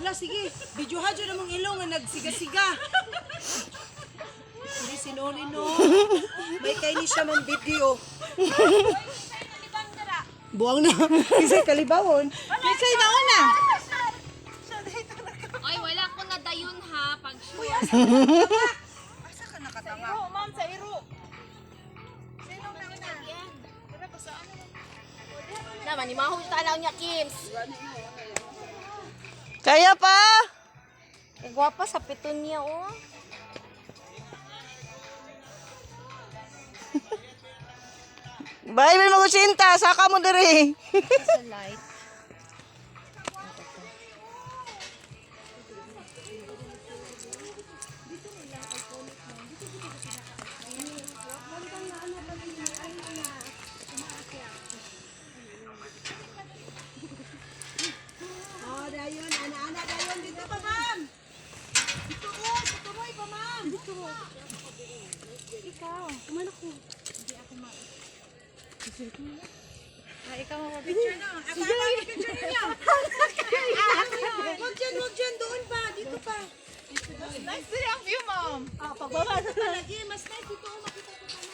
Hala, sige. Video ha dyan namang ilong nga nagsiga-siga. Hindi sinuli no. May kay ni siya man video. Buwang na. Kisay kalibawon. Kisay na una. Ay, wala ko na dayon ha. Pag sure. Asa ka nakatanga? Iro, ma'am, sa iro. Naman, ni Maho ta lang niya, Kims. Kaya pa? Gwapa sa piton niya, oh. Bye, may magusinta. Saka mo diri. Sa light. Pa, ko. Ikaw. Kuman ako. Hindi ako ma... Ah, ikaw mag-picture na. Ako ang mag-picture niya. Wag dyan, wag dyan. Doon pa. Dito pa. Nice to have you, ma'am. Ah, pagbaba na palagi. Mas nice dito. Makita ko naman.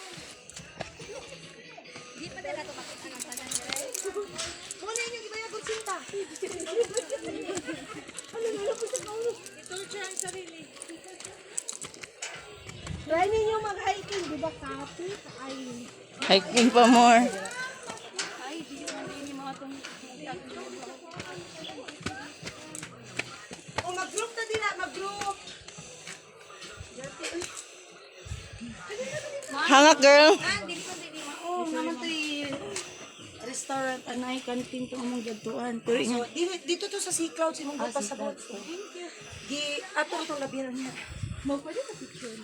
Di pa nila ito makita ng tanan niya. Muna yun yung iba yung kursinta. Ito siya ang sarili. Try ninyo mag-hiking, di ba? Kapi, ay. Hiking pa more. Ay, di yun hindi mga itong... O, mag-group na din na, mag-group. Hangak girl. Oo, restaurant, anay, canteen to among jagtuan. Pero ingat. Dito, dito to sa Sea Clouds, imong ah, sa boat. Thank you. Di, ato itong labiran niya. Mo, pwede ka picture.